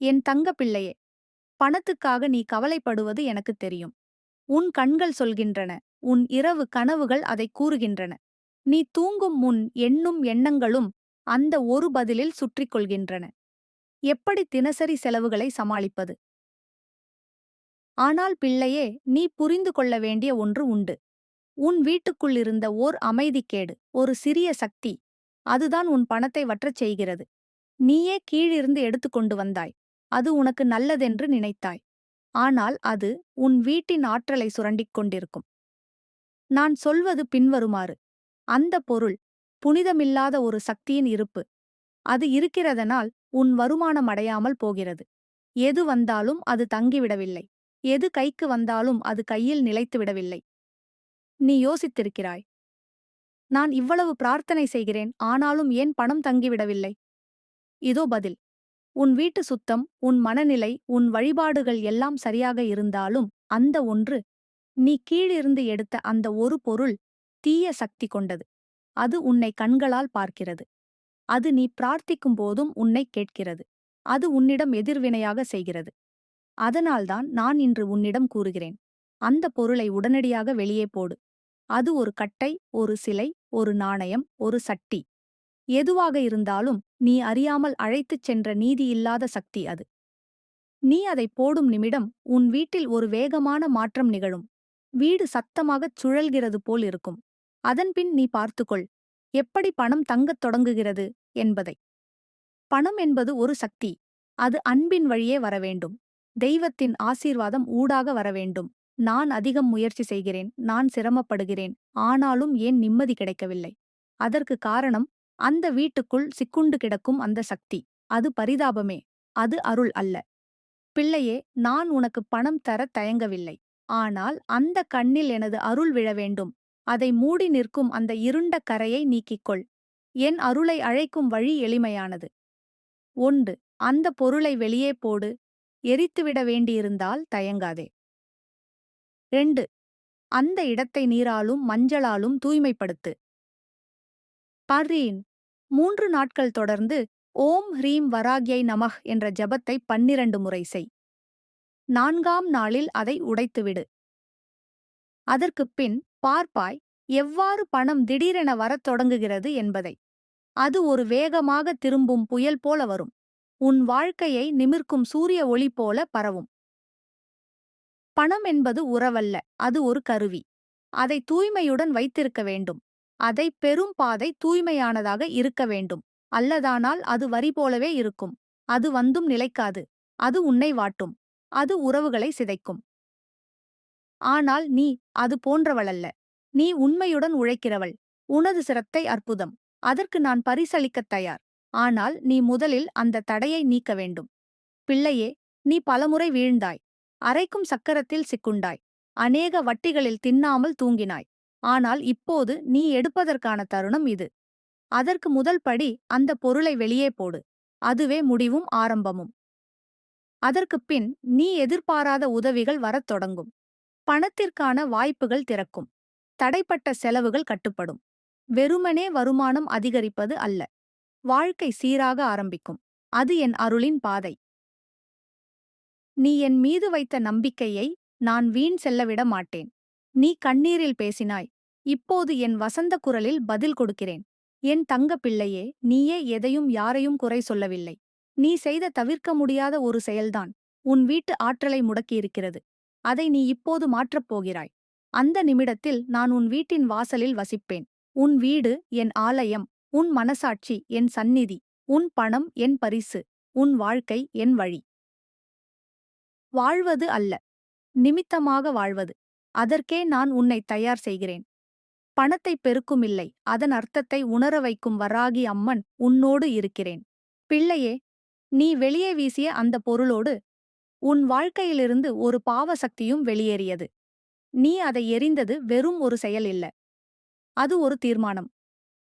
என் தங்க பிள்ளையே பணத்துக்காக நீ கவலைப்படுவது எனக்குத் தெரியும். உன் கண்கள் சொல்கின்றன உன் இரவு கனவுகள் அதை கூறுகின்றன. நீ தூங்கும் முன் எண்ணும் எண்ணங்களும் அந்த ஒரு பதிலில் சுற்றிக் கொள்கின்றன. எப்படி தினசரி செலவுகளை சமாளிப்பது? ஆனால் பிள்ளையே நீ புரிந்து கொள்ள வேண்டிய ஒன்று உண்டு. உன் வீட்டுக்குள்ளிருந்த ஓர் அமைதிக்கேடு ஒரு சிறிய சக்தி அதுதான் உன் பணத்தை வற்றச் செய்கிறது. நீயே கீழிருந்து எடுத்துக்கொண்டு வந்தாய். அது உனக்கு நல்லதென்று நினைத்தாய். ஆனால் அது உன் வீட்டின் ஆற்றலை சுரண்டிக் கொண்டிருக்கும். நான் சொல்வது பின்வருமாறு. அந்த பொருள் புனிதமில்லாத ஒரு சக்தியின் இருப்பு. அது இருக்கிறதனால் உன் வருமானம் அடையாமல் போகிறது. எது வந்தாலும் அது தங்கிவிடவில்லை. எது கைக்கு வந்தாலும் அது கையில் நிலைத்துவிடவில்லை நீ யோசித்திருக்கிறாய். நான் இவ்வளவு பிரார்த்தனை செய்கிறேன் ஆனாலும் ஏன் பணம் தங்கிவிடவில்லை? இதோ பதில். உன் வீட்டு சுத்தம் உன் மனநிலை உன் வழிபாடுகள் எல்லாம் சரியாக இருந்தாலும் அந்த ஒன்று நீ கீழிருந்து எடுத்த அந்த ஒரு பொருள் தீய சக்தி கொண்டது. அது உன்னை கண்களால் பார்க்கிறது. அது நீ பிரார்த்திக்கும் போதும் உன்னை கேட்கிறது. அது உன்னிடம் எதிர்வினையாக செய்கிறது. அதனால்தான் நான் இன்று உன்னிடம் கூறுகிறேன். அந்த பொருளை உடனடியாக வெளியே போடு. அது ஒரு கட்டை ஒரு சிலை ஒரு நாணயம் ஒரு சட்டி. எதுவாக இருந்தாலும் நீ அறியாமல் அழைத்துச் சென்ற நீதியில்லாத சக்தி அது. நீ அதை போடும் நிமிடம் உன் வீட்டில் ஒரு வேகமான மாற்றம் நிகழும். வீடு சத்தமாகச் சுழல்கிறது போல் இருக்கும். அதன்பின் நீ பார்த்துக்கொள் எப்படி பணம் தங்கத் தொடங்குகிறது என்பதை. பணம் என்பது ஒரு சக்தி அது அன்பின் வழியே வரவேண்டும் தெய்வத்தின் ஆசீர்வாதம் ஊடாக வரவேண்டும் நான் அதிகம் முயற்சி செய்கிறேன் நான் சிரமப்படுகிறேன் ஆனாலும் ஏன் நிம்மதி கிடைக்கவில்லை? அதற்கு காரணம் அந்த வீட்டுக்குள் சிக்குண்டு கிடக்கும் அந்த சக்தி. அது பரிதாபமே. அது அருள் அல்ல. பிள்ளையே நான் உனக்கு பணம் தர தயங்கவில்லை. ஆனால் அந்த கண்ணில் எனது அருள் விழ வேண்டும். அதை மூடி நிற்கும் அந்த இருண்ட கரையை நீக்கிக்கொள். என் அருளை அழைக்கும் வழி எளிமையானது. ஒன்று அந்த பொருளை வெளியே போடு. எரித்துவிட வேண்டியிருந்தால் தயங்காதே. ரெண்டு அந்த இடத்தை நீராலும் மஞ்சளாலும் தூய்மைப்படுத்து. பர்ரீன் மூன்று நாட்கள் தொடர்ந்து ஓம் ஹ்ரீம் வராக்யை நமஹ் என்ற ஜபத்தை பன்னிரண்டு முறை செய். நான்காம் நாளில் அதை உடைத்துவிடு. அதற்குப் பின் பார்ப்பாய் எவ்வாறு பணம் திடீரென வரத் தொடங்குகிறது என்பதை. அது ஒரு வேகமாக திரும்பும் புயல் போல வரும். உன் வாழ்க்கையை நிமிர்க்கும் சூரிய ஒளி போல பரவும். பணம் என்பது உறவல்ல அது ஒரு கருவி. அதை தூய்மையுடன் வைத்திருக்க வேண்டும். அதை பெரும் பாதை தூய்மையானதாக இருக்க வேண்டும். அல்லதானால் அது வரி போலவே இருக்கும். அது வந்தும் நிலைக்காது. அது உன்னை வாட்டும். அது உறவுகளை சிதைக்கும். ஆனால் நீ அது போன்றவளல்ல. நீ உண்மையுடன் உழைக்கிறவள். உனது சிரத்தை அற்புதம். அதற்கு நான் பரிசளிக்கத் தயார். ஆனால் நீ முதலில் அந்த தடையை நீக்க வேண்டும். பிள்ளையே நீ பலமுறை வீழ்ந்தாய். அரைக்கும் சக்கரத்தில் சிக்குண்டாய். அநேக வட்டிகளில் தின்னாமல் தூங்கினாய். ஆனால் இப்போது நீ எடுப்பதற்கான தருணம் இது. அதற்கு முதல் படி அந்த பொருளை வெளியே போடு. அதுவே முடிவும் ஆரம்பமும். அதற்குப் பின் நீ எதிர்பாராத உதவிகள் வரத் தொடங்கும். பணத்திற்கான வாய்ப்புகள் திறக்கும். தடைப்பட்ட செலவுகள் கட்டுப்படும். வெறுமனே வருமானம் அதிகரிப்பது அல்ல. வாழ்க்கை சீராக ஆரம்பிக்கும். அது என் அருளின் பாதை. நீ என் மீது வைத்த நம்பிக்கையை நான் வீண் செல்லவிட மாட்டேன். நீ கண்ணீரில் பேசினாய். இப்போது என் வசந்த குரலில் பதில் கொடுக்கிறேன். என் தங்க பிள்ளையே நீயே எதையும் யாரையும் குறை சொல்லவில்லை. நீ செய்த தவிர்க்க முடியாத ஒரு செயல்தான். உன் வீட்டு ஆற்றலை முடக்கியிருக்கிறது. அதை நீ இப்போது மாற்றப் போகிறாய். அந்த நிமிடத்தில் நான் உன் வீட்டின் வாசலில் வசிப்பேன். உன் வீடு என் ஆலயம் உன் மனசாட்சி என் சந்நிதி உன் பணம் என் பரிசு உன் வாழ்க்கை என் வழி. வாழ்வது அல்ல. நிமித்தமாக வாழ்வது. அதற்கே நான் உன்னை தயார் செய்கிறேன். பணத்தை பெருக்குமில்லை அதன் அர்த்தத்தை உணர வைக்கும் வராகி அம்மன் உன்னோடு இருக்கிறேன். பிள்ளையே நீ வெளியே வீசிய அந்த பொருளோடு உன் வாழ்க்கையிலிருந்து ஒரு பாவசக்தியும் வெளியேறியது. நீ அதை எரிந்தது வெறும் ஒரு செயல் இல்ல. அது ஒரு தீர்மானம்.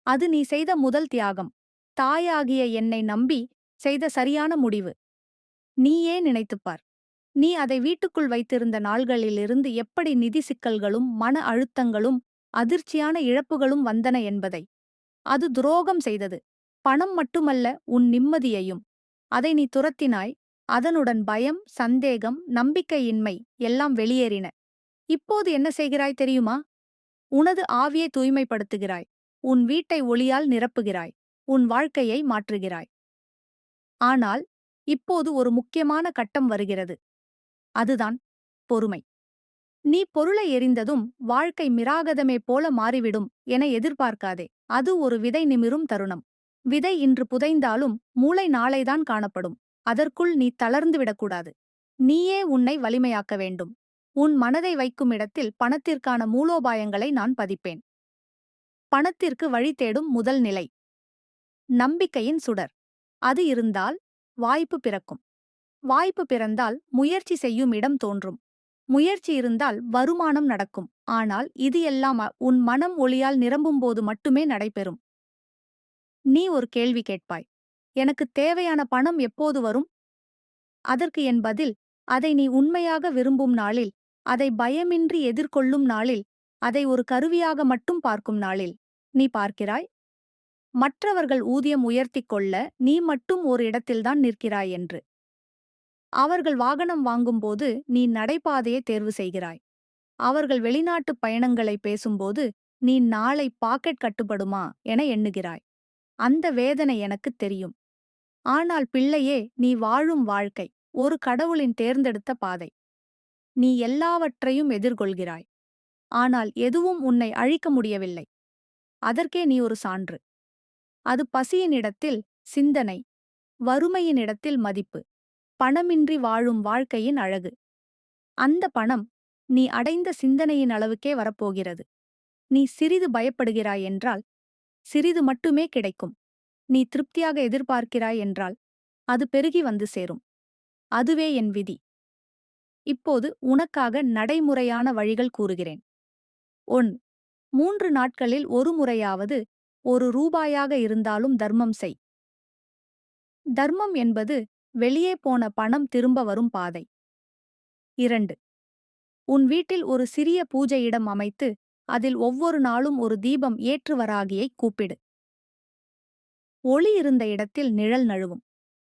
அது நீ செய்த முதல் தியாகம். தாயாகிய என்னை நம்பி செய்த சரியான முடிவு. நீயே நினைத்துப்பார். நீ அதை வீட்டுக்குள் வைத்திருந்த நாள்களிலிருந்து எப்படி நிதி சிக்கல்களும் மன அழுத்தங்களும் அதிர்ச்சியான இழப்புகளும் வந்தன என்பதை. அது துரோகம் செய்தது. பணம் மட்டுமல்ல உன் நிம்மதியையும். அதை நீ துரத்தினாய். அதனுடன் பயம் சந்தேகம் நம்பிக்கையின்மை எல்லாம் வெளியேறின. இப்போது என்ன செய்கிறாய் தெரியுமா? உனது ஆவியை தூய்மைப்படுத்துகிறாய். உன் வீட்டை ஒளியால் நிரப்புகிறாய். உன் வாழ்க்கையை மாற்றுகிறாய். ஆனால் இப்போது ஒரு முக்கியமான கட்டம் வருகிறது. அதுதான் பொறுமை. நீ பொருளை எறிந்ததும் வாழ்க்கை மிராகதமே போல மாறிவிடும் என எதிர்பார்க்காதே. அது ஒரு விதை நிமிரும் தருணம். விதை இன்று புதைந்தாலும் மூளை நாளைதான் காணப்படும். அதற்குள் நீ தளர்ந்து விடக்கூடாது. நீயே உன்னை வலிமையாக்க வேண்டும். உன் மனதை வைக்கும் இடத்தில் பணத்திற்கான மூலோபாயங்களை நான் பதிப்பேன். பணத்திற்கு வழி தேடும் முதல் நிலை. நம்பிக்கையின் சுடர். அது இருந்தால் வாய்ப்பு பிறக்கும். வாய்ப்பு பிறந்தால் முயற்சி செய்யும் இடம் தோன்றும். முயற்சி இருந்தால் வருமானம் நடக்கும். ஆனால் இது எல்லாம் உன் மனம் ஒளியால் நிரம்பும்போது மட்டுமே நடைபெறும். நீ ஒரு கேள்வி கேட்பாய். எனக்கு தேவையான பணம் எப்போது வரும்? அதற்கு என் பதில் அதை நீ உண்மையாக விரும்பும் நாளில் அதை பயமின்றி எதிர்கொள்ளும் நாளில் அதை ஒரு கருவியாக மட்டும் பார்க்கும் நாளில். நீ பார்க்கிறாய்? மற்றவர்கள் ஊதியம் உயர்த்திக் கொள்ள நீ மட்டும் ஒரு இடத்தில்தான் நிற்கிறாய் என்று. அவர்கள் வாகனம் வாங்கும்போது நீ நடைபாதையை தேர்வு செய்கிறாய். அவர்கள் வெளிநாட்டுப் பயணங்களை பேசும்போது நீ நாளை பாக்கெட் கட்டுப்படுமா என எண்ணுகிறாய். அந்த வேதனை எனக்குத் தெரியும். ஆனால் பிள்ளையே நீ வாழும் வாழ்க்கை ஒரு கடவுளின் தேர்ந்தெடுத்த பாதை. நீ எல்லாவற்றையும் எதிர்கொள்கிறாய். ஆனால் எதுவும் உன்னை அழிக்க முடியவில்லை. அதற்கே நீ ஒரு சான்று. அது பசியின் இடத்தில் சிந்தனை வறுமையின் இடத்தில் மதிப்பு. பணமின்றி வாழும் வாழ்க்கையின் அழகு. அந்த பணம் நீ அடைந்த சிந்தனையின் அளவுக்கே வரப்போகிறது. நீ சிறிது பயப்படுகிறாய் என்றால் சிறிது மட்டுமே கிடைக்கும். நீ திருப்தியாக எதிர்பார்க்கிறாய் என்றால் அது பெருகி வந்து சேரும். அதுவே என் விதி. இப்போது உனக்காக நடைமுறையான வழிகள் கூறுகிறேன். ஒன் மூன்று நாட்களில் ஒரு முறையாவது ஒரு ரூபாயாக இருந்தாலும் தர்மம் செய். தர்மம் என்பது வெளியே போன பணம் திரும்ப வரும் பாதை. இரண்டு. உன் வீட்டில் ஒரு சிறிய பூஜையிடம் அமைத்து அதில் ஒவ்வொரு நாளும் ஒரு தீபம் ஏற்றுவராகியை கூப்பிடு. ஒளி இருந்த இடத்தில் நிழல் நழுவும்.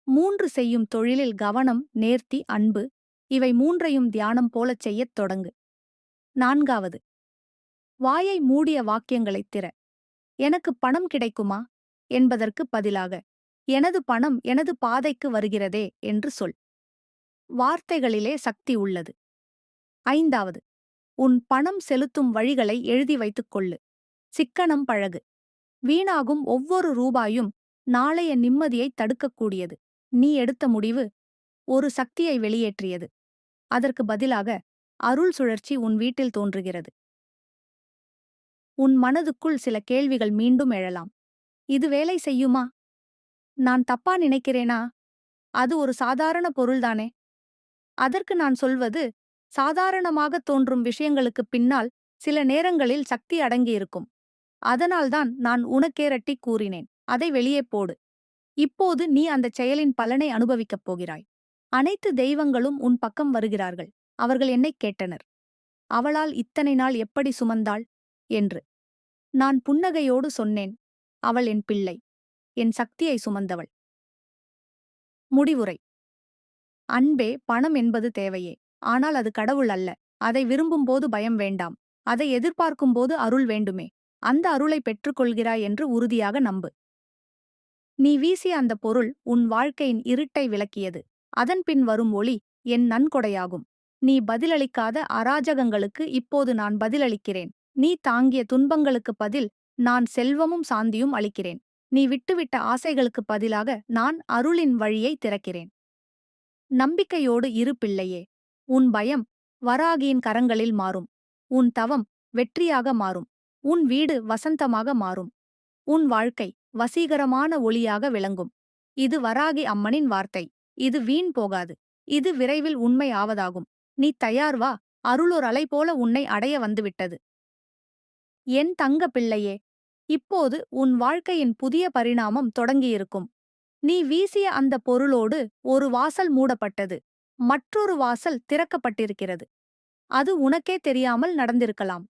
மூன்று செய்யும் தொழிலில் கவனம் நேர்த்தி அன்பு இவை மூன்றையும் தியானம் போலச் செய்யத் தொடங்கு. நான்காவது. வாயை மூடிய வாக்கியங்களைத் திற. எனக்கு பணம் கிடைக்குமா? என்பதற்கு பதிலாக எனது பணம் எனது பாதைக்கு வருகிறதே என்று சொல். வார்த்தைகளிலே சக்தி உள்ளது. ஐந்தாவது உன் பணம் செலுத்தும் வழிகளை எழுதி வைத்துக் கொள்ளு. சிக்கனம் பழகு. வீணாகும் ஒவ்வொரு ரூபாயும் நாளைய நிம்மதியை தடுக்கக்கூடியது. நீ எடுத்த முடிவு ஒரு சக்தியை வெளியேற்றியது. அதற்கு பதிலாக அருள் சுழற்சி உன் வீட்டில் தோன்றுகிறது. உன் மனதுக்குள் சில கேள்விகள் மீண்டும் எழலாம். இது வேலை செய்யுமா? நான் தப்பா நினைக்கிறேனா? அது ஒரு சாதாரண பொருள்தானே அதற்கு நான் சொல்வது சாதாரணமாகத் தோன்றும் விஷயங்களுக்குப் பின்னால் சில நேரங்களில் சக்தி அடங்கியிருக்கும். அதனால்தான் நான் உனக்கேரட்டி கூறினேன். அதை வெளியே போடு. இப்போது நீ அந்தச் செயலின் பலனை அனுபவிக்கப் போகிறாய். அனைத்து தெய்வங்களும் உன் பக்கம் வருகிறார்கள். அவர்கள் என்னைக் கேட்டனர். அவளால் இத்தனை நாள் எப்படி சுமந்தாள்? என்று. நான் புன்னகையோடு சொன்னேன். அவள் என் பிள்ளை. என் சக்தியை சுமந்தவள். முடிவுரை. அன்பே பணம் என்பது தேவையே. ஆனால் அது கடவுள் அல்ல. அதை விரும்பும்போது பயம் வேண்டாம். அதை எதிர்பார்க்கும்போது அருள் வேண்டுமே. அந்த அருளை பெற்றுக்கொள்கிறாய் என்று உறுதியாக நம்பு. நீ வீசிய அந்த பொருள் உன் வாழ்க்கையின் இருட்டை விளக்கியது. அதன் பின் வரும் ஒளி என் நன்கொடையாகும். நீ பதிலளிக்காத அராஜகங்களுக்கு இப்போது நான் பதிலளிக்கிறேன். நீ தாங்கிய துன்பங்களுக்குப் பதில் நான் செல்வமும் சாந்தியும் அளிக்கிறேன். நீ விட்டுவிட்ட ஆசைகளுக்குப் பதிலாக நான் அருளின் வழியை திறக்கிறேன். நம்பிக்கையோடு இரு பிள்ளையே உன் பயம் வராகியின் கரங்களில் மாறும். உன் தவம் வெற்றியாக மாறும். உன் வீடு வசந்தமாக மாறும். உன் வாழ்க்கை வசீகரமான ஒளியாக விளங்கும். இது வராகி அம்மனின் வார்த்தை. இது வீண் போகாது. இது விரைவில் உண்மை ஆவதாகும். நீ தயார் வா. அருளோர் அலை போல உன்னை அடைய வந்துவிட்டது. என் தங்க பிள்ளையே இப்போது உன் வாழ்க்கையின் புதிய பரிணாமம் தொடங்கியிருக்கும். நீ வீசிய அந்த பொருளோடு ஒரு வாசல் மூடப்பட்டது. மற்றொரு வாசல் திறக்கப்பட்டிருக்கிறது. அது உனக்கே தெரியாமல் நடந்திருக்கலாம்.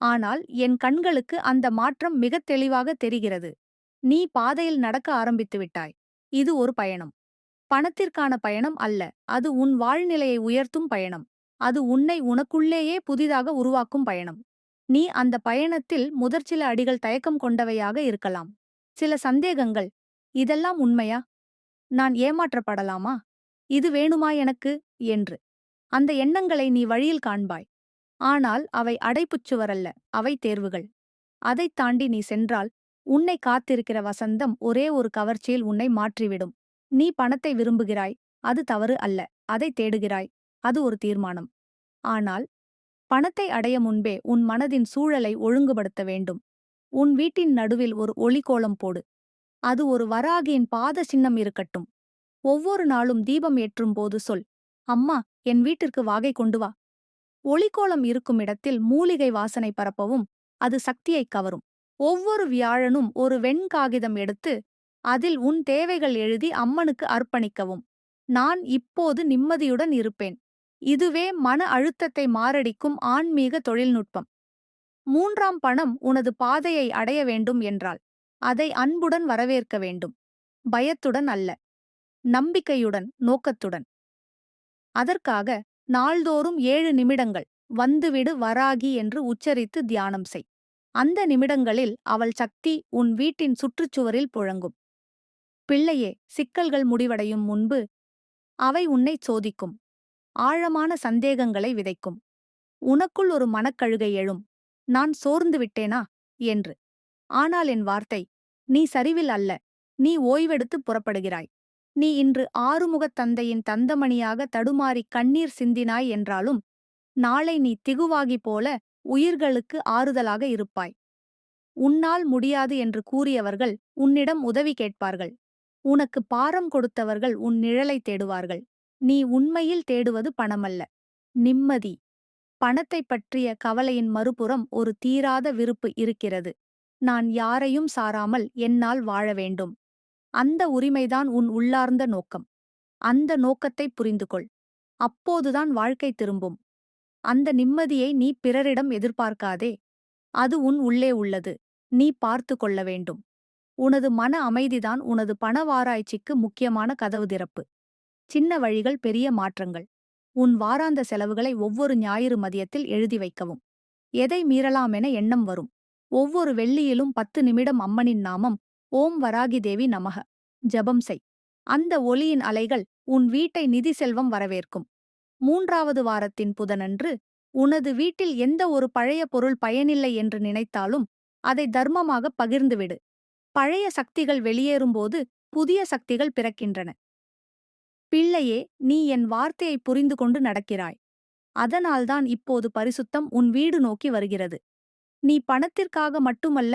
ஆனால் என் கண்களுக்கு அந்த மாற்றம் மிகத் தெளிவாக தெரிகிறது. நீ பாதையில் நடக்க ஆரம்பித்துவிட்டாய் இது ஒரு பயணம். பணத்திற்கான பயணம் அல்ல. அது உன் வாழ்நிலையை உயர்த்தும் பயணம். அது உன்னை உனக்குள்ளேயே புதிதாக உருவாக்கும் பயணம். நீ அந்த பயணத்தில் முதற் சில அடிகள் தயக்கம் கொண்டவையாக இருக்கலாம். சில சந்தேகங்கள் இதெல்லாம் உண்மையா? நான் ஏமாற்றப்படலாமா? இது வேணுமா எனக்கு? என்று. அந்த எண்ணங்களை நீ வழியில் காண்பாய். ஆனால் அவை அடைப்புச் சுவரல்ல அவை தேர்வுகள். அதைத் தாண்டி நீ சென்றால் உன்னை காத்திருக்கிற வசந்தம் ஒரே ஒரு கவர்ச்சியில் உன்னை மாற்றிவிடும். நீ பணத்தை விரும்புகிறாய் அது தவறு அல்ல அதை தேடுகிறாய் அது ஒரு தீர்மானம். ஆனால் பணத்தை அடைய முன்பே உன் மனதின் சூழலை ஒழுங்குபடுத்த வேண்டும். உன் வீட்டின் நடுவில் ஒரு ஒளிக்கோலம் போடு. அது ஒரு வராகியின் பாத சின்னம் இருக்கட்டும். ஒவ்வொரு நாளும் தீபம் ஏற்றும் போது சொல். அம்மா என் வீட்டிற்கு வாகை கொண்டு வா. ஒளிக்கோலம் இருக்கும் இடத்தில் மூலிகை வாசனை பரப்பவும் அது சக்தியைக் கவரும். ஒவ்வொரு வியாழனும் ஒரு வெண்காகிதம் எடுத்து அதில் உன் தேவைகள் எழுதி அம்மனுக்கு அர்ப்பணிக்கவும். நான் இப்போது நிம்மதியுடன் இருப்பேன். இதுவே மன அழுத்தத்தை மாரடிக்கும் ஆன்மீக தொழில்நுட்பம். மூன்றாம் பணம் உனது பாதையை அடைய வேண்டும் என்றால் அதை அன்புடன் வரவேற்க வேண்டும். பயத்துடன் அல்ல நம்பிக்கையுடன் நோக்கத்துடன். அதற்காக நாள்தோறும் ஏழு நிமிடங்கள் வந்துவிடு வராகி என்று உச்சரித்து தியானம் செய். அந்த நிமிடங்களில் அவள் சக்தி உன் வீட்டின் சுற்றுச்சுவரில் புழங்கும். பிள்ளையே சிக்கல்கள் முடிவடையும் முன்பு அவை உன்னை சோதிக்கும். ஆழமான சந்தேகங்களை விதைக்கும். உனக்குள் ஒரு மனக்கழுகை எழும். நான் சோர்ந்து விட்டேனா? என்று. ஆனால் என் வார்த்தை நீ சரிவில் அல்ல. நீ ஓய்வெடுத்து புறப்படுகிறாய். நீ இன்று ஆறுமுகத் தந்தையின் தந்தமணியாக தடுமாறி கண்ணீர் சிந்தினாய் என்றாலும் நாளை நீ திகுவாகி போல உயிர்களுக்கு ஆறுதலாக இருப்பாய். உன்னால் முடியாது என்று கூறியவர்கள் உன்னிடம் உதவி கேட்பார்கள். உனக்கு பாரம் கொடுத்தவர்கள் உன் நிழலை தேடுவார்கள். நீ உண்மையில் தேடுவது பணமல்ல. நிம்மதி. பணத்தைப் பற்றிய கவலையின் மறுபுறம் ஒரு தீராத விருப்பு இருக்கிறது. நான் யாரையும் சாராமல் என்னால் வாழ வேண்டும். அந்த உரிமைதான் உன் உள்ளார்ந்த நோக்கம். அந்த நோக்கத்தை புரிந்துகொள். அப்போதுதான் வாழ்க்கை திரும்பும். அந்த நிம்மதியை நீ பிறரிடம் எதிர்பார்க்காதே. அது உன் உள்ளே உள்ளது. நீ பார்த்து கொள்ள வேண்டும். உனது மன அமைதிதான் உனது பணவாராய்ச்சிக்கு முக்கியமான கதவு திறப்பு. சின்ன வழிகள் பெரிய மாற்றங்கள். உன் வாராந்த செலவுகளை ஒவ்வொரு ஞாயிறு மதியத்தில் எழுதி வைக்கவும். எதை மீறலாமென எண்ணம் வரும். ஒவ்வொரு வெள்ளியிலும் பத்து நிமிடம் அம்மனின் நாமம் ஓம் வராகி தேவி நமக. ஜபம் செய். அந்த ஒளியின் அலைகள் உன் வீட்டை நிதி செல்வம் வரவேற்கும். மூன்றாவது வாரத்தின் புதனன்று உனது வீட்டில் எந்த ஒரு பழைய பொருள் பயனில்லை என்று நினைத்தாலும் அதை தர்மமாக பகிர்ந்துவிடு. பழைய சக்திகள் வெளியேறும்போது புதிய சக்திகள் பிறக்கின்றன. பிள்ளையே நீ என் வார்த்தையை புரிந்து கொண்டு நடக்கிறாய். அதனால்தான் இப்போது பரிசுத்தம் உன் வீடு நோக்கி வருகிறது. நீ பணத்திற்காக மட்டுமல்ல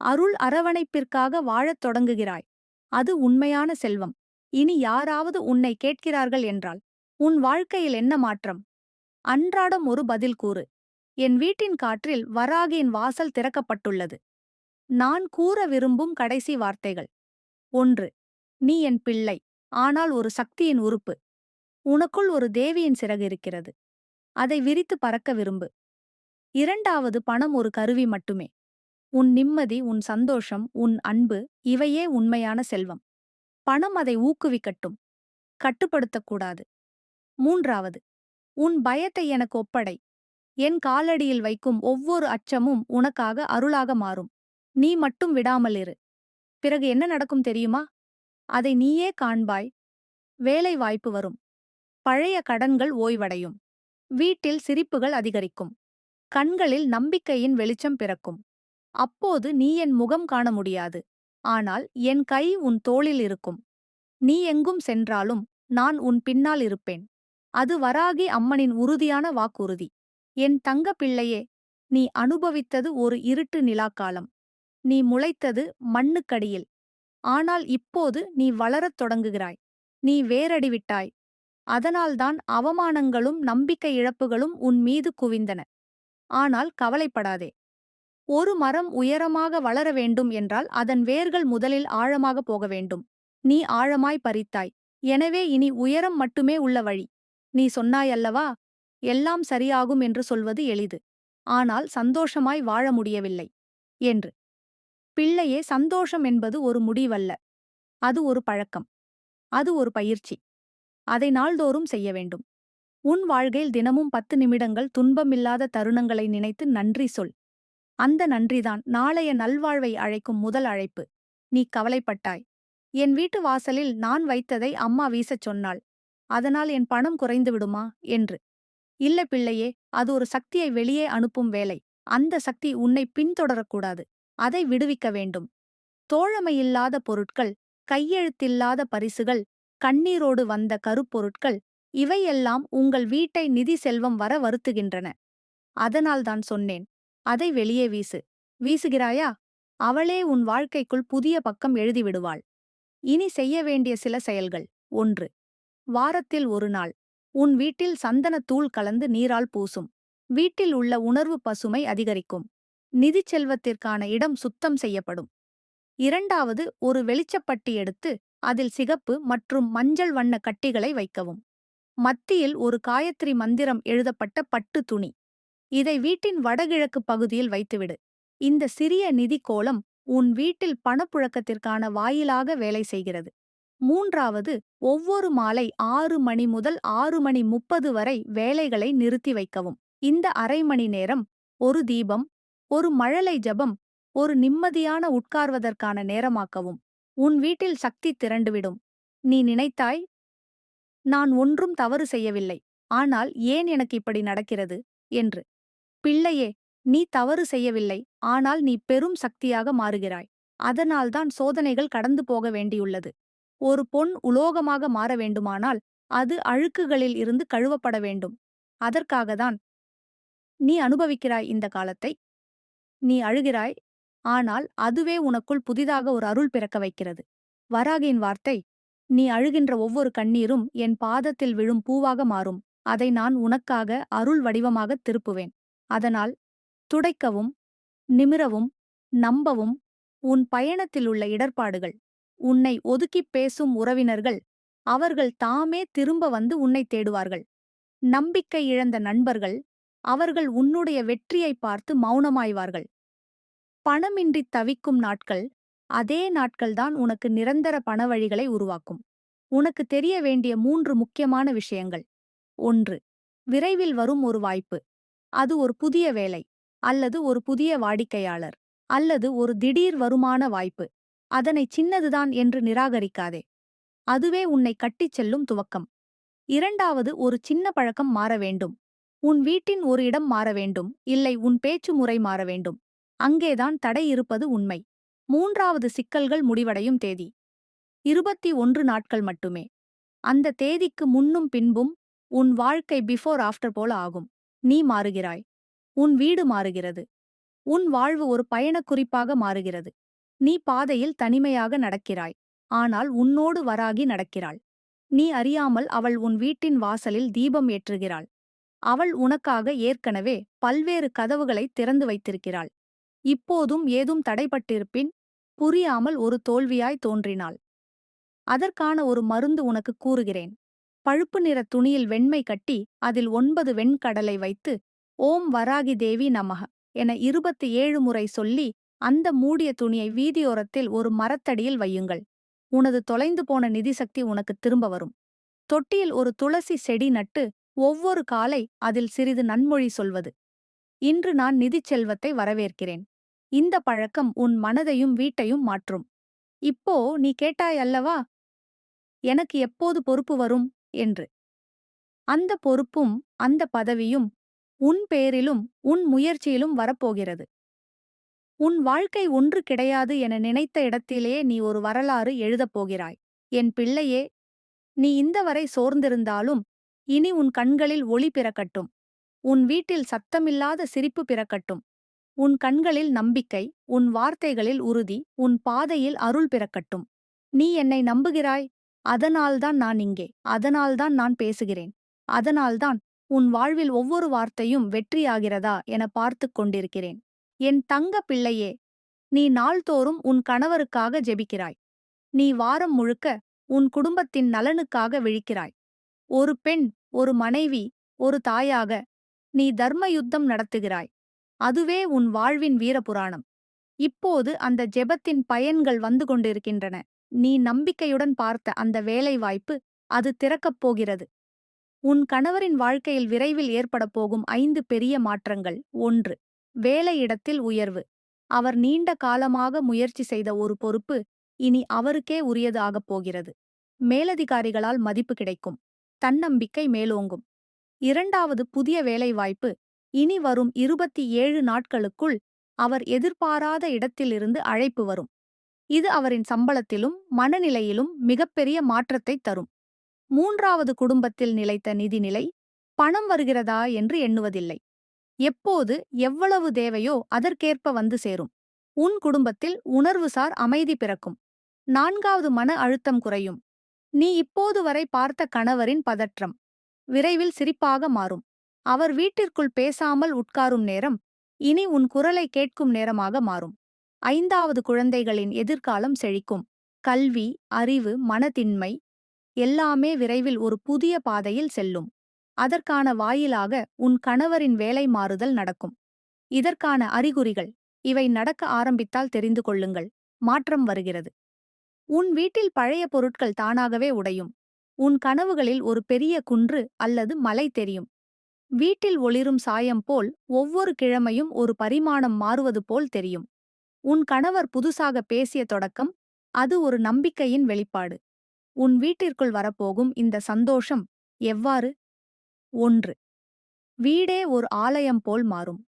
அருள் அரவணைப்பிற்காக வாழத் தொடங்குகிறாய். அது உண்மையான செல்வம். இனி யாராவது உன்னை கேட்கிறார்கள் என்றால் உன் வாழ்க்கையில் என்ன மாற்றம்? அன்றாடம் ஒரு பதில் கூறு. என் வீட்டின் காற்றில் வராகியின் வாசல் திறக்கப்பட்டுள்ளது. நான் கூற விரும்பும் கடைசி வார்த்தைகள். ஒன்று நீ என் பிள்ளை. ஆனால் ஒரு சக்தியின் உறுப்பு. உனக்குள் ஒரு தேவியின் சிறகு இருக்கிறது. அதை விரித்து பறக்க விரும்பு. இரண்டாவது பணம் ஒரு கருவி மட்டுமே. உன் நிம்மதி உன் சந்தோஷம் உன் அன்பு இவையே உண்மையான செல்வம். பணம் அதை ஊக்குவிக்கட்டும். கட்டுப்படுத்தக்கூடாது. மூன்றாவது உன் பயத்தை எனக்கு ஒப்படை. என் காலடியில் வைக்கும் ஒவ்வொரு அச்சமும் உனக்காக அருளாக மாறும். நீ மட்டும் விடாமல் இரு. பிறகு என்ன நடக்கும் தெரியுமா? அதை நீயே காண்பாய். வேலை வாய்ப்பு வரும். பழைய கடன்கள் ஓய்வடையும். வீட்டில் சிரிப்புகள் அதிகரிக்கும். கண்களில் நம்பிக்கையின் வெளிச்சம் பிறக்கும். அப்போது நீ என் முகம் காண முடியாது. ஆனால் என் கை உன் தோளில் இருக்கும். நீ எங்கும் சென்றாலும் நான் உன் பின்னால் இருப்பேன். அது வராகி அம்மனின் உறுதியான வாக்குறுதி. என் தங்க பிள்ளையே நீ அனுபவித்தது ஒரு இருட்டு நிலாக்காலம். நீ முளைத்தது மண்ணுக்கடியில். ஆனால் இப்போது நீ வளரத் தொடங்குகிறாய். நீ வேரடிவிட்டாய் அதனால்தான் அவமானங்களும் நம்பிக்கை இழப்புகளும் உன் மீது குவிந்தன. ஆனால் கவலைப்படாதே. ஒரு மரம் உயரமாக வளர வேண்டும் என்றால் அதன் வேர்கள் முதலில் ஆழமாக போக வேண்டும். நீ ஆழமாய் பறித்தாய். எனவே இனி உயரம் மட்டுமே உள்ள வழி. நீ சொன்னாயல்லவா எல்லாம் சரியாகும் என்று சொல்வது எளிது. ஆனால் சந்தோஷமாய் வாழ முடியவில்லை. என்று பிள்ளையே சந்தோஷம் என்பது ஒரு முடிவல்ல. அது ஒரு பழக்கம். அது ஒரு பயிற்சி. அதை நாள்தோறும் செய்ய வேண்டும். உன் வாழ்க்கையில் தினமும் பத்து நிமிடங்கள் துன்பமில்லாத தருணங்களை நினைத்து நன்றி சொல். அந்த நன்றிதான் நாளைய நல்வாழ்வை அழைக்கும் முதல் அழைப்பு. நீ கவலைப்பட்டாய். என் வீட்டு வாசலில் நான் வைத்ததை அம்மா வீசச் சொன்னாள். அதனால் என் பணம் குறைந்து விடுமா? என்று. இல்ல பிள்ளையே அது ஒரு சக்தியை வெளியே அனுப்பும் வேலை. அந்த சக்தி உன்னை பின்தொடரக்கூடாது. அதை விடுவிக்க வேண்டும். தோழமையில்லாத பொருட்கள் கையெழுத்தில்லாத பரிசுகள் கண்ணீரோடு வந்த கருப்பொருட்கள் இவையெல்லாம் உங்கள் வீட்டை நிதி செல்வம் வர வருத்துகின்றன. அதனால்தான் சொன்னேன். அதை வெளியே வீசு. வீசுகிறாயா? அவளே உன் வாழ்க்கைக்குள் புதிய பக்கம் எழுதிவிடுவாள் இனி செய்ய வேண்டிய சில செயல்கள். ஒன்று வாரத்தில் ஒரு நாள். உன் வீட்டில் சந்தனத் தூள் கலந்து நீரால் பூசும். வீட்டில் உள்ள உணர்வு பசுமை அதிகரிக்கும். நிதிச் செல்வத்திற்கான இடம் சுத்தம் செய்யப்படும். இரண்டாவது ஒரு வெளிச்சப்பட்டி எடுத்து அதில் சிகப்பு மற்றும் மஞ்சள் வண்ண கட்டிகளை வைக்கவும். மத்தியில் ஒரு காயத்ரி மந்திரம் எழுதப்பட்ட பட்டு துணி. இதை வீட்டின் வடகிழக்கு பகுதியில் வைத்துவிடு. இந்த சிறிய நிதி கோலம் உன் வீட்டில் பணப்புழக்கத்திற்கான வாயிலாக வேலை செய்கிறது. மூன்றாவது ஒவ்வொரு மாலை ஆறு மணி முதல் ஆறு மணி முப்பது வரை வேலைகளை நிறுத்தி வைக்கவும். இந்த அரை மணி நேரம் ஒரு தீபம் ஒரு மழலை ஜபம் ஒரு நிம்மதியான உட்கார்வதற்கான நேரமாக்கவும். உன் வீட்டில் சக்தி திரண்டுவிடும். நீ நினைத்தாய் நான் ஒன்றும் தவறு செய்யவில்லை. ஆனால் ஏன் எனக்கு இப்படி நடக்கிறது? என்று. பிள்ளையே நீ தவறு செய்யவில்லை. ஆனால் நீ பெரும் சக்தியாக மாறுகிறாய். அதனால்தான் சோதனைகள் கடந்து போக வேண்டியுள்ளது. ஒரு பொன் உலோகமாக மாற வேண்டுமானால் அது அழுக்குகளில் இருந்து கழுவப்பட வேண்டும். அதற்காகத்தான் நீ அனுபவிக்கிறாய் இந்த காலத்தை. நீ அழுகிறாய். ஆனால் அதுவே உனக்குள் புதிதாக ஒரு அருள் பிறக்க வைக்கிறது. வராகியின் வார்த்தை நீ அழுகின்ற ஒவ்வொரு கண்ணீரும் என் பாதத்தில் விழும் பூவாக மாறும். அதை நான் உனக்காக அருள் வடிவமாகத் திருப்புவேன். அதனால் துடைக்கவும் நிமிரவும் நம்பவும் உன் பயணத்தில் உள்ள இடர்பாடுகள் உன்னை ஒதுக்கிப் பேசும் உறவினர்கள் அவர்கள் தாமே திரும்ப வந்து உன்னை தேடுவார்கள். நம்பிக்கை இழந்த நண்பர்கள் அவர்கள் உன்னுடைய வெற்றியை பார்த்து மௌனமாய்வார்கள். பணமின்றி தவிக்கும் நாட்கள் அதே நாட்கள்தான் உனக்கு நிரந்தர பணவழிகளை உருவாக்கும். உனக்கு தெரிய வேண்டிய மூன்று முக்கியமான விஷயங்கள். ஒன்று விரைவில் வரும் ஒரு வாய்ப்பு. அது ஒரு புதிய வேலை அல்லது ஒரு புதிய வாடிக்கையாளர் அல்லது ஒரு திடீர் வருமான வாய்ப்பு. அதனை சின்னதுதான் என்று நிராகரிக்காதே. அதுவே உன்னை கட்டிச் செல்லும் துவக்கம். இரண்டாவது ஒரு சின்ன பழக்கம் மாற வேண்டும். உன் வீட்டின் ஒரு இடம் மாற வேண்டும் இல்லை உன் பேச்சு முறை மாற வேண்டும். அங்கேதான் தடை இருப்பது உண்மை. மூன்றாவது சிக்கல்கள் முடிவடையும் தேதி. இருபத்தி ஒன்று நாட்கள் மட்டுமே. அந்த தேதிக்கு முன்னும் பின்பும் உன் வாழ்க்கை பிஃபோர் ஆஃப்டர் போல ஆகும். நீ மாறுகிறாய். உன் வீடு மாறுகிறது. உன் வாழ்வு ஒரு பயணக் குறிப்பாக மாறுகிறது. நீ பாதையில் தனிமையாக நடக்கிறாய். ஆனால் உன்னோடு வராகி நடக்கிறாள். நீ அறியாமல் அவள் உன் வீட்டின் வாசலில் தீபம் ஏற்றுகிறாள். அவள் உனக்காக ஏற்கனவே பல்வேறு கதவுகளை திறந்து வைத்திருக்கிறாள். இப்போதும் ஏதும் தடைப்பட்டிருப்பின் புரியாமல் ஒரு தோல்வியாய் தோன்றினாள். அதற்கான ஒரு மருந்து உனக்கு கூறுகிறேன். பழுப்பு நிற துணியில் வெண்மை கட்டி அதில் ஒன்பது வெண்கடலை வைத்து ஓம் வராகி தேவி நமக என இருபத்தி ஏழு முறை சொல்லி அந்த மூடிய துணியை வீதியோரத்தில் ஒரு மரத்தடியில் வையுங்கள். உனது தொலைந்து போன நிதிசக்தி உனக்கு திரும்ப வரும். தொட்டியில் ஒரு துளசி செடி நட்டு ஒவ்வொரு காலை அதில் சிறிது நன்மொழி சொல்வது. இன்று நான் நிதிச் செல்வத்தை வரவேற்கிறேன். இந்த பழக்கம் உன் மனதையும் வீட்டையும் மாற்றும். இப்போ நீ கேட்டாய் அல்லவா? எனக்கு எப்போது பொறுப்பு வரும்? என்று. அந்த பொறுப்பும் அந்த பதவியும் உன் பேரிலும் உன் முயற்சியிலும் வரப்போகிறது. உன் வாழ்க்கை ஒன்று கிடையாது என நினைத்த இடத்திலே நீ ஒரு வரலாறு எழுதப் போகிறாய். என் பிள்ளையே நீ இந்த வரை சோர்ந்திருந்தாலும் இனி உன் கண்களில் ஒளி பிறக்கட்டும். உன் வீட்டில் சத்தமில்லாத சிரிப்பு பிறக்கட்டும். உன் கண்களில் நம்பிக்கை உன் வார்த்தைகளில் உறுதி உன் பாதையில் அருள் பிறக்கட்டும். நீ என்னை நம்புகிறாய்? அதனால்தான் நான் இங்கே. அதனால்தான் நான் பேசுகிறேன். அதனால்தான் உன் வாழ்வில் ஒவ்வொரு வார்த்தையும் வெற்றியாகிறதா என பார்த்து கொண்டிருக்கிறேன். என் தங்க பிள்ளையே நீ நாள்தோறும் உன் கணவருக்காக ஜெபிக்கிறாய். நீ வாரம் முழுக்க உன் குடும்பத்தின் நலனுக்காக விழிக்கிறாய். ஒரு பெண் ஒரு மனைவி ஒரு தாயாக நீ தர்ம யுத்தம் நடத்துகிறாய். அதுவே உன் வாழ்வின் வீரபுராணம். இப்போது அந்த ஜெபத்தின் பயன்கள் வந்து கொண்டிருக்கின்றன. நீ நம்பிக்கையுடன் பார்த்த அந்த வேலைவாய்ப்பு அது திறக்கப் போகிறது. உன் கணவரின் வாழ்க்கையில் விரைவில் ஏற்படப் போகும் ஐந்து பெரிய மாற்றங்கள். ஒன்று வேலையிடத்தில் உயர்வு. அவர் நீண்ட காலமாக முயற்சி செய்த ஒரு பொறுப்பு இனி அவருக்கே உரியது ஆகப் போகிறது. மேலதிகாரிகளால் மதிப்பு கிடைக்கும். தன்னம்பிக்கை மேலோங்கும். இரண்டாவது புதிய வேலைவாய்ப்பு. இனி வரும் இருபத்தி ஏழு நாட்களுக்குள் அவர் எதிர்பாராத இடத்திலிருந்து அழைப்பு வரும். இது அவரின் சம்பளத்திலும் மனநிலையிலும் மிகப்பெரிய மாற்றத்தைத் தரும். மூன்றாவது குடும்பத்தில் நிலைத்த நிதிநிலை பணம் வருகிறதா? என்று எண்ணுவதில்லை. எப்போது எவ்வளவு தேவையோ அதற்கேற்ப வந்து சேரும். உன் குடும்பத்தில் உணர்வுசார் அமைதி பிறக்கும். நான்காவது மன அழுத்தம் குறையும். நீ இப்போது வரை பார்த்த கணவரின் பதற்றம் விரைவில் சிரிப்பாக மாறும். அவர் வீட்டிற்குள் பேசாமல் உட்காரும் நேரம் இனி உன் குரலை கேட்கும் நேரமாக மாறும். ஐந்தாவது குழந்தைகளின் எதிர்காலம் செழிக்கும். கல்வி அறிவு மனதின்மை எல்லாமே விரைவில் ஒரு புதிய பாதையில் செல்லும். அதற்கான வாயிலாக உன் கணவரின் வேலை மாறுதல் நடக்கும். இதற்கான அறிகுறிகள் இவை நடக்க ஆரம்பித்தால் தெரிந்து கொள்ளுங்கள். மாற்றம் வருகிறது. உன் வீட்டில் பழைய பொருட்கள் தானாகவே உடையும். உன் கனவுகளில் ஒரு பெரிய குன்று அல்லது மலை தெரியும். வீட்டில் ஒளிரும் சாயம் போல் ஒவ்வொரு கிழமையும் ஒரு பரிமாணம் மாறுவது போல் தெரியும். உன் கணவர் புதுசாக பேசிய தொடக்கம் அது ஒரு நம்பிக்கையின் வெளிப்பாடு. உன் வீட்டிற்குள் வரப்போகும் இந்த சந்தோஷம் எவ்வாறு? ஒன்று வீடே ஒரு ஆலயம் போல் மாறும்.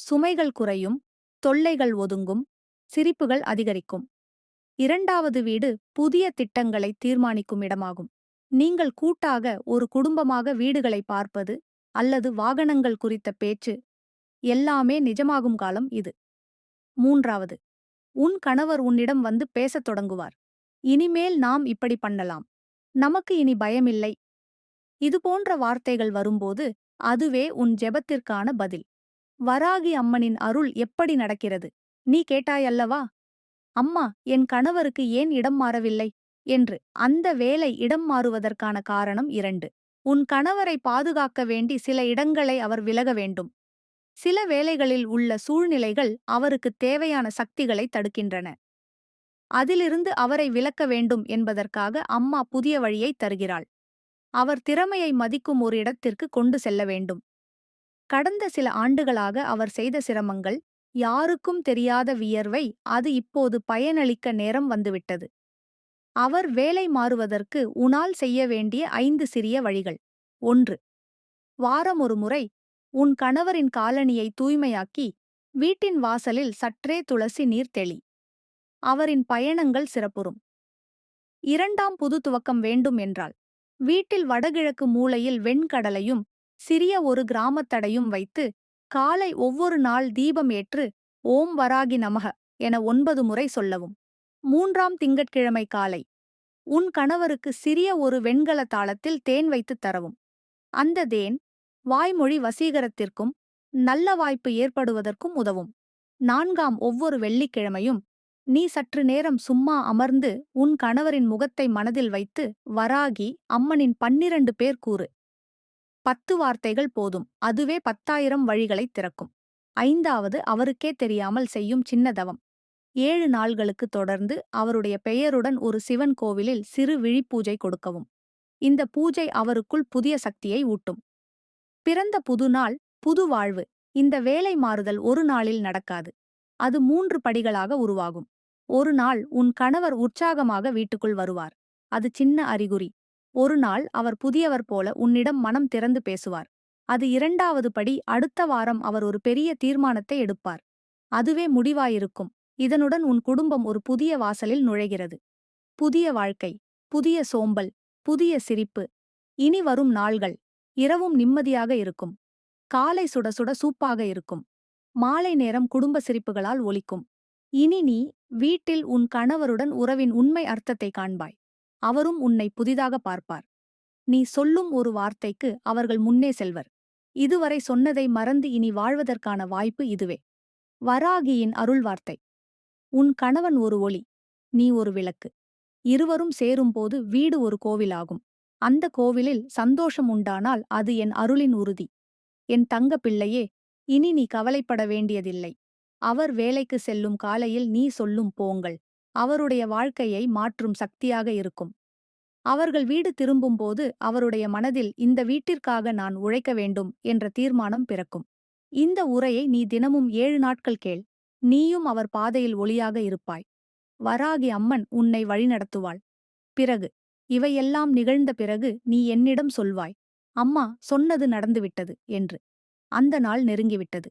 சுமைகள் குறையும் தொல்லைகள் ஒதுங்கும் சிரிப்புகள் அதிகரிக்கும். இரண்டாவது வீடு புதிய திட்டங்களை தீர்மானிக்கும் இடமாகும். நீங்கள் கூட்டாக ஒரு குடும்பமாக வீடுகளை பார்ப்பது அல்லது வாகனங்கள் குறித்த பேச்சு எல்லாமே நிஜமாகும் காலம் இது. மூன்றாவது உன் கணவர் உன்னிடம் வந்து பேசத் தொடங்குவார். இனிமேல் நாம் இப்படி பண்ணலாம். நமக்கு இனி பயமில்லை. இதுபோன்ற வார்த்தைகள் வரும்போது அதுவே உன் ஜெபத்திற்கான பதில். வராகி அம்மனின் அருள் எப்படி நடக்கிறது? நீ கேட்டாயல்லவா அம்மா என் கணவருக்கு ஏன் இடம் மாறவில்லை? என்று அந்த வேலை இடம் மாறுவதற்கான காரணம் இரண்டு. உன் கணவரை பாதுகாக்க வேண்டி சில இடங்களை அவர் விலக வேண்டும். சில வேலைகளில் உள்ள சூழ்நிலைகள் அவருக்குத் தேவையான சக்திகளை தடுக்கின்றன. அதிலிருந்து அவரை விலக்க வேண்டும் என்பதற்காக அம்மா புதிய வழியை தருகிறாள். அவர் திறமையை மதிக்கும் ஒரு இடத்திற்கு கொண்டு செல்ல வேண்டும். கடந்த சில ஆண்டுகளாக அவர் செய்த சிரமங்கள் யாருக்கும் தெரியாத வியர்வை அது இப்போது பயனளிக்க நேரம் வந்துவிட்டது. அவர் வேலை மாறுவதற்கு உனால் செய்ய வேண்டிய ஐந்து சிறிய வழிகள். ஒன்று வாரம் ஒரு முறை உன் கணவரின் காலணியை தூய்மையாக்கி வீட்டின் வாசலில் சற்றே துளசி நீர் தெளி. அவரின் பயணங்கள் சிறப்புறும். இரண்டாம் புது துவக்கம் வேண்டும் என்றால் வீட்டில் வடகிழக்கு மூலையில் வெண்கடலையும் சிறிய ஒரு கிராமத்தடையும் வைத்து காலை ஒவ்வொரு நாள் தீபம் ஏற்று ஓம் வராகி நமக என ஒன்பது முறை சொல்லவும். மூன்றாம் திங்கட்கிழமை காலை உன் கணவருக்கு சிறிய ஒரு வெண்கல தாளத்தில் தேன் வைத்துத் தரவும். அந்த தேன் வாய்மொழி வசீகரத்திற்கும் நல்ல வாய்ப்பு ஏற்படுவதற்கும் உதவும். நான்காம் ஒவ்வொரு வெள்ளிக்கிழமையும் நீ சற்று நேரம் சும்மா அமர்ந்து உன் கணவரின் முகத்தை மனதில் வைத்து வராகி அம்மனின் பன்னிரண்டு பேர் கூறு. பத்து வார்த்தைகள் போதும். அதுவே பத்தாயிரம் வழிகளைத் திறக்கும். ஐந்தாவது அவருக்கே தெரியாமல் செய்யும் சின்ன தவம். ஏழு நாள்களுக்கு தொடர்ந்து அவருடைய பெயருடன் ஒரு சிவன் கோவிலில் சிறு விழிப்பூஜை கொடுக்கவும். இந்த பூஜை அவருக்குள் புதிய சக்தியை ஊட்டும். பிறந்த புது நாள் புது வாழ்வு. இந்த வேலை மாறுதல் ஒரு நாளில் நடக்காது. அது மூன்று படிகளாக உருவாகும். ஒரு நாள் உன் கணவர் உற்சாகமாக வீட்டுக்குள் வருவார். அது சின்ன அறிகுறி. ஒரு நாள் அவர் புதியவர் போல உன்னிடம் மனம் திறந்து பேசுவார். அது இரண்டாவது படி அடுத்த வாரம் அவர் ஒரு பெரிய தீர்மானத்தை எடுப்பார். அதுவே முடிவாயிருக்கும். இதனுடன் உன் குடும்பம் ஒரு புதிய வாசலில் நுழைகிறது. புதிய வாழ்க்கை புதிய சோம்பல் புதிய சிரிப்பு. இனி வரும் நாள்கள். இரவும் நிம்மதியாக இருக்கும். காலை சுட சுட சூப்பாக இருக்கும். மாலை நேரம் குடும்ப சிரிப்புகளால் ஒலிக்கும். இனி நீ வீட்டில் உன் கணவருடன் உறவின் உண்மை அர்த்தத்தை காண்பாய். அவரும் உன்னை புதிதாக பார்ப்பார். நீ சொல்லும் ஒரு வார்த்தைக்கு அவர்கள் முன்னே செல்வர். இதுவரை சொன்னதை மறந்து இனி வாழ்வதற்கான வாய்ப்பு இதுவே. வராகியின் அருள் வார்த்தை உன் கணவன் ஒரு ஒளி நீ ஒரு விளக்கு. இருவரும் சேரும்போது வீடு ஒரு கோவிலாகும். அந்த கோவிலில் சந்தோஷம் உண்டானால் அது என் அருளின் உறுதி. என் தங்க பிள்ளையே இனி நீ கவலைப்பட வேண்டியதில்லை. அவர் வேலைக்கு செல்லும் காலையில் நீ சொல்லும் போங்கள். அவருடைய வாழ்க்கையை மாற்றும் சக்தியாக இருக்கும். அவர்கள் வீடு திரும்பும்போது அவருடைய மனதில் இந்த வீட்டிற்காக நான் உழைக்க வேண்டும் என்ற தீர்மானம் பிறக்கும். இந்த உரையை நீ தினமும் ஏழு நாட்கள் கேள். நீயும் அவர் பாதையில் ஒளியாக இருப்பாய். வராகி அம்மன் உன்னை வழிநடத்துவாள். பிறகு இவையெல்லாம் நிகழ்ந்த பிறகு நீ என்னிடம் சொல்வாய். அம்மா சொன்னது நடந்துவிட்டது என்று. அந்த நாள் நெருங்கிவிட்டது.